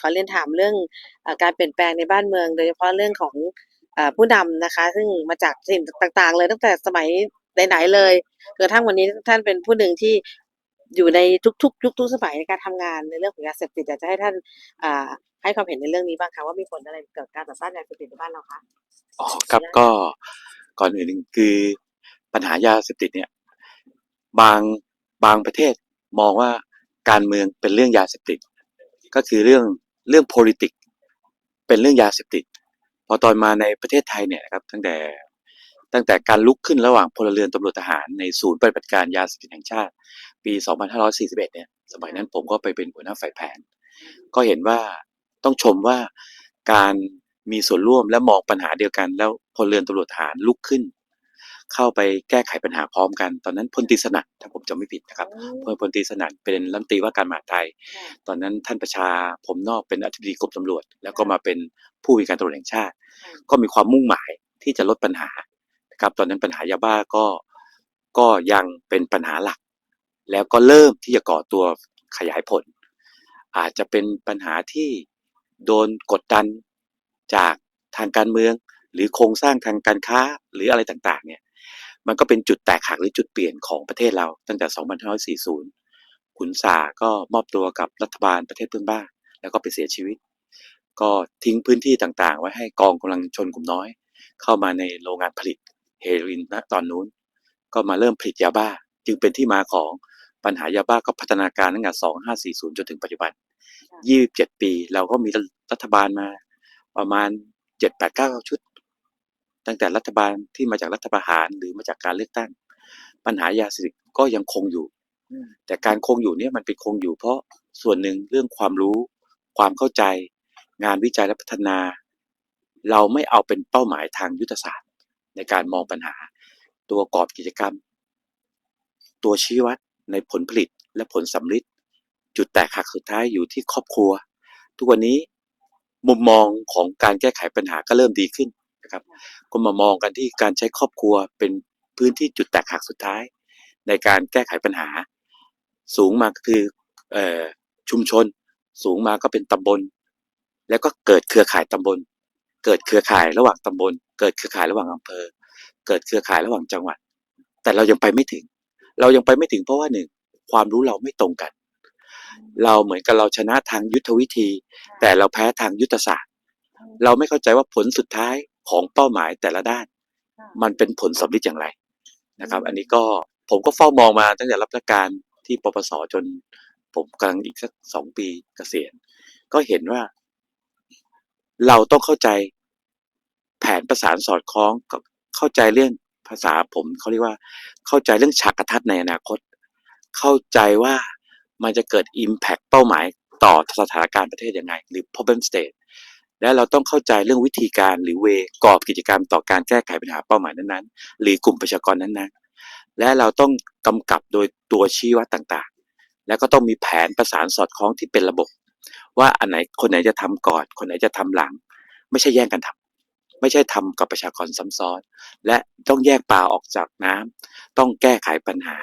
ขอเรียนถามเรื่องอการเปลี่ยนแปลงในบ้านเมือง โดยเฉพาะเรื่องของอผู้นำนะคะ ซึ่งมาจากสิ่งต่างๆ เลยตั้งแต่สมัยไหนๆเลยกระทั่งวันนี้ท่านเป็นผู้หนึ่งที่อยู่ในทุกๆยุคทุกสมัยในการทำงานในเรื่องของยาเสพติดอยากจะให้ท่านให้ความเห็นในเรื่องนี้บ้างคะว่ามีผลอะไรเกี่ยวกับการต่อต้านยาเสพติดในบ้านเราคะอ๋อครับก็ก่อนอื่นคือปัญหายาเสพติดเนี่ยบางบางประเทศมองว่าการเมืองเป็นเรื่องยาเสพติด ก็คือเรื่องเรื่อง politic เป็นเรื่องยาเสพติด พอตอนมาในประเทศไทยเนี่ยนะครับตั้งแต่ตั้งแต่การลุกขึ้นระหว่างพลเรือนตำรวจทหารในศูนย์ปฏิบัติการยาเสพติดแห่งชาติ ปี 2541 เนี่ยสมัยนั้นผมก็ไปเป็นหัวหน้าฝ่ายแผน ก็เห็นว่าต้องชมว่าการมีส่วนร่วมและมองปัญหาเดียวกัน แล้วพลเรือนตำรวจทหารลุกขึ้น เข้าไปแก้ไขปัญหาพร้อมกัน ตอนนั้นพลตรีสนั่นถ้าผมจำไม่ผิดนะครับพลพลตรีสนั่นเป็นรัฐมนตรีว่าการมหาดไทย ตอนนั้นท่านประชาผมนอกเป็นอธิบดีกรมตำรวจ แล้วก็มาเป็นผู้วิการตำรวจแห่งชาติ ก็มีความมุ่งหมายที่จะลดปัญหานะครับตอนนั้นปัญหายาบ้าก็ก็ยังเป็นปัญหาหลัก แล้วก็เริ่มที่จะก่อตัวขยายผล อาจจะเป็นปัญหาที่โดนกดดันจากทางการเมือง หรือโครงสร้างทางการค้าหรืออะไรต่างๆเนี่ย มันก็เป็นจุดแตกหักหรือจุดเปลี่ยนของประเทศเราตั้งแต่ 2540 ขุนสาก็มอบตัวกับรัฐบาลประเทศเพื่อนบ้าน แล้วก็ไปเสียชีวิต ก็ทิ้งพื้นที่ต่างๆ ไว้ให้กองกำลังชนกลุ่มน้อย เข้ามาในโรงงานผลิตเฮโรอีนณตอนนู้น ก็มาเริ่มผลิตยาบ้า จึงเป็นที่มาของปัญหายาบ้าก็พัฒนาการตั้งแต่ 2540 จนถึงปัจจุบัน 27 ปี เราก็มีรัฐบาลมาประมาณ 7-8-9 ชุด ตั้งแต่รัฐบาลที่มาจากรัฐประหารหรือมาจากการเลือกตั้ง ปัญหายาเสพติดก็ยังคงอยู่ แต่การคงอยู่เนี่ยมันเป็นคงอยู่ เพราะส่วนหนึ่งเรื่องความรู้ ความเข้าใจ งานวิจัยและพัฒนา เราไม่เอาเป็นเป้าหมายทางยุทธศาสตร์ ในการมองปัญหา ตัวกรอบกิจกรรม ตัวชี้วัดในผลผลิตและผลสำลิดจุดแตกหักสุดท้ายอยู่ที่ครอบครัว ทุกวันนี้มุมมองของการแก้ไขปัญหาก็เริ่มดีขึ้น นะครับก็มามองกันที่การใช้ครอบครัวเป็นพื้นที่จุดแตกหักสุดท้าย ในการแก้ไขปัญหา สูงมาก็คือเออชุมชน สูงมาก็เป็นตำบล แล้วก็เกิดเครือข่ายตำบล เกิดเครือข่ายระหว่างตำบล เกิดเครือข่ายระหว่างอำเภอ เกิดเครือข่ายระหว่างจังหวัด แต่เรายังไปไม่ถึง เรายังไปไม่ถึงเพราะว่าหนึ่งความรู้เราไม่ตรงกัน เราเหมือนกับเราชนะทางยุทธวิธี แต่เราแพ้ทางยุทธศาสตร์ เราไม่เข้าใจว่าผลสุดท้าย ของเป้าหมายแต่ละด้าน มันเป็นผลสำลิดอย่างไรนะครับ อันนี้ก็ผมก็เฝ้ามองมาตั้งแต่รับราชการที่ปปสจน ผมกำลังอีกสักสองปีเกษียณก็เห็นว่า เราต้องเข้าใจแผนประสานสอดคล้องกับเข้าใจเรื่องภาษาผมเขาเรียกว่า เข้าใจเรื่องฉากกระทัดในอนาคต เข้าใจว่ามันจะเกิด Impact เป้าหมายต่อสถานการณ์ประเทศยังไง หรือ problem state และเราต้องเข้าใจเรื่องวิธีการหรือเวกรอบกิจกรรมต่อการแก้ไขปัญหาเป้าหมายนั้นๆ หรือกลุ่มประชากรนั้นๆ และเราต้องกำกับโดยตัวชี้วัดต่างๆ แล้วก็ต้องมีแผนประสานสอดคล้องที่เป็นระบบ ว่าอันไหนคนไหนจะทำก่อน คนไหนจะทำหลัง ไม่ใช่แย่งกันทำไม่ใช่ทำกับประชากรซ้ำซ้อน และต้องแยกปลาออกจากน้ำต้องแก้ไขปัญหา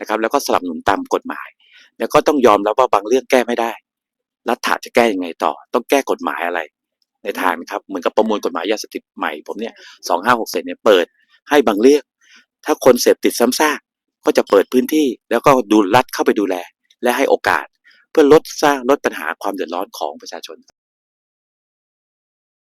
นะครับ แล้วก็สนับสนุนตามกฎหมาย แล้วก็ต้องยอมรับว่าบางเรื่องแก้ไม่ได้รัฐาจะแก้ยังไงต่อ ต้องแก้กฎหมายอะไร ในทางนะครับเหมือนกับประมวลกฎหมายยาเสพติดใหม่ผมเนี่ยสองห้าหกเเนี่ยเปิดให้บางเรื่องถ้าคนเสพติดซ้ำซากก็จะเปิดพื้นที่แล้วก็ดูรัฐเข้าไปดูแล และให้โอกาส เพื่อลดสร้างลดปัญหาความเดือดร้อนของประชาชน